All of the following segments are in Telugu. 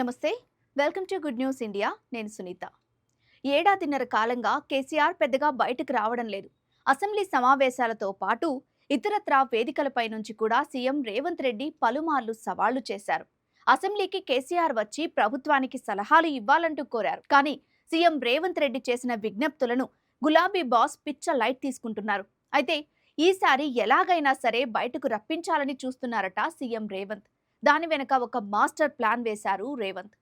నమస్తే. Welcome to good news India. నేను సునీత. ఏడాదిన్నర కాలంగా కేసీఆర్ పెద్దగా బయటకు రావడం లేదు. అసెంబ్లీ సమావేశాలతో పాటు ఇతరత్రా వేదికలపై నుంచి కూడా సీఎం రేవంత్ రెడ్డి పలుమార్లు సవాళ్ళు చేశారు. అసెంబ్లీకి కేసీఆర్ వచ్చి ప్రభుత్వానికి సలహాలు ఇవ్వాలంటూ కోరారు. కానీ సీఎం రేవంత్ రెడ్డి చేసిన విజ్ఞప్తులను గులాబీ బాస్ పిచ్చ లైట్ తీసుకుంటున్నారు. అయితే ఈసారి ఎలాగైనా సరే బయటకు రప్పించాలని చూస్తున్నారట సీఎం రేవంత్. దాని వెనుక ఒక మాస్టర్ ప్లాన్ వేశారు రేవంత్.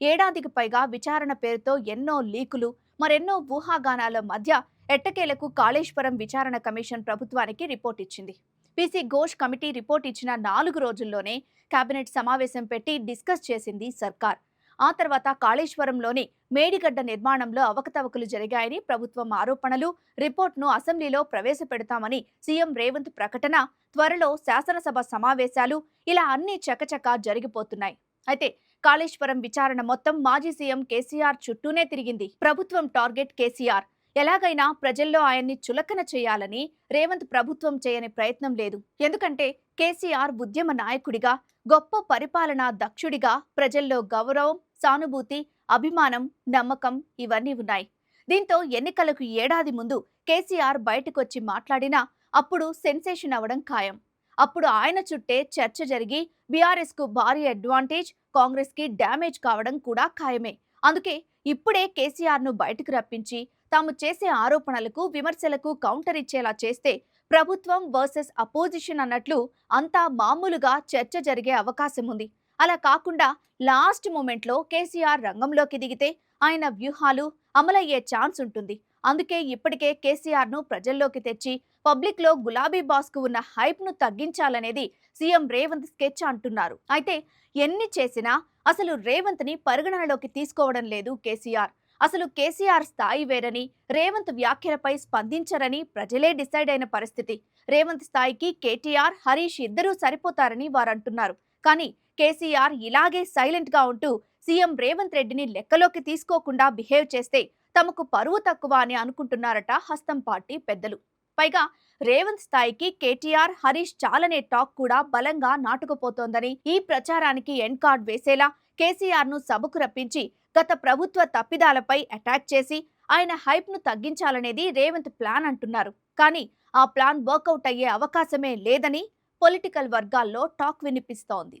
ఏడాదికి పైగా విచారణ పేరుతో ఎన్నో లీకులు మరెన్నో ఊహాగానాల మధ్య ఎట్టకేలకు కాళేశ్వరం విచారణ కమిషన్ ప్రభుత్వానికి రిపోర్ట్ ఇచ్చింది. పీసీ ఘోష్ కమిటీ రిపోర్ట్ ఇచ్చిన నాలుగు రోజుల్లోనే కేబినెట్ సమావేశం పెట్టి డిస్కస్ చేసింది సర్కార్. ఆ తర్వాత కాళేశ్వరంలోని మేడిగడ్డ నిర్మాణంలో అవకతవకలు జరిగాయని ప్రభుత్వం ఆరోపణలు. రిపోర్ట్ను అసెంబ్లీలో ప్రవేశపెడతామని సీఎం రేవంత్ ప్రకటన. త్వరలో శాసనసభ సమావేశాలు. ఇలా అన్ని చకచక జరిగిపోతున్నాయి. అయితే కాళేశ్వరం విచారణ మొత్తం మాజీ సీఎం కేసీఆర్ చుట్టూనే తిరిగింది. ప్రభుత్వం టార్గెట్ కేసీఆర్. ఎలాగైనా ప్రజల్లో ఆయన్ని చులకన చేయాలని రేవంత్ ప్రభుత్వం చేయని ప్రయత్నం లేదు. ఎందుకంటే కేసీఆర్ ఉద్యమ నాయకుడిగా గొప్ప పరిపాలనా దక్షుడిగా ప్రజల్లో గౌరవం సానుభూతి అభిమానం నమ్మకం ఇవన్నీ ఉన్నాయి. దీంతో ఎన్నికలకు ఏడాది ముందు కేసీఆర్ బయటకొచ్చి మాట్లాడినా అప్పుడు సెన్సేషన్ అవడం ఖాయం. అప్పుడు ఆయన చుట్టే చర్చ జరిగి బీఆర్ఎస్కు భారీ అడ్వాంటేజ్ కాంగ్రెస్కి డ్యామేజ్ కావడం కూడా ఖాయమే. అందుకే ఇప్పుడే కేసీఆర్ను బయటకు రప్పించి తాము చేసే ఆరోపణలకు విమర్శలకు కౌంటర్ ఇచ్చేలా చేస్తే ప్రభుత్వం వర్సెస్ అపోజిషన్ అన్నట్లు అంతా మామూలుగా చర్చ జరిగే అవకాశం ఉంది. అలా కాకుండా లాస్ట్ మూమెంట్లో కేసీఆర్ రంగంలోకి దిగితే ఆయన వ్యూహాలు అమలయ్యే ఛాన్స్ ఉంటుంది. అందుకే ఇప్పటికే కేసీఆర్ను ప్రజల్లోకి తెచ్చి పబ్లిక్లో గులాబీ బాస్కు ఉన్న హైప్ను తగ్గించాలనేది సీఎం రేవంత్ స్కెచ్ అంటున్నారు. అయితే ఎన్ని చేసినా అసలు రేవంత్ని పరిగణనలోకి తీసుకోవడం లేదు కేసీఆర్. అసలు కేసీఆర్ స్థాయి వేరని రేవంత్ వ్యాఖ్యలపై స్పందించరని ప్రజలే డిసైడ్ అయిన పరిస్థితి. రేవంత్ స్థాయికి కేటీఆర్ హరీష్ ఇద్దరూ సరిపోతారని వారంటున్నారు. కానీ కేసీఆర్ ఇలాగే సైలెంట్గా ఉంటూ సీఎం రేవంత్ రెడ్డిని లెక్కలోకి తీసుకోకుండా బిహేవ్ చేస్తే తమకు పరువు తక్కువ అని అనుకుంటున్నారట హస్తం పార్టీ పెద్దలు. పైగా రేవంత్ స్థాయికి కేటీఆర్ హరీష్ చాలనే టాక్ కూడా బలంగా నాటుకుపోతోందని ఈ ప్రచారానికి ఎండ్ కార్డ్ వేసేలా కేసీఆర్ను సభకు రప్పించి గత ప్రభుత్వ తప్పిదాలపై అటాక్ చేసి ఆయన హైప్ను తగ్గించాలనేది రేవంత్ ప్లాన్ అంటున్నారు. కానీ ఆ ప్లాన్ వర్కౌట్ అయ్యే అవకాశమే లేదని పొలిటికల్ వర్గాల్లో టాక్ వినిపిస్తోంది.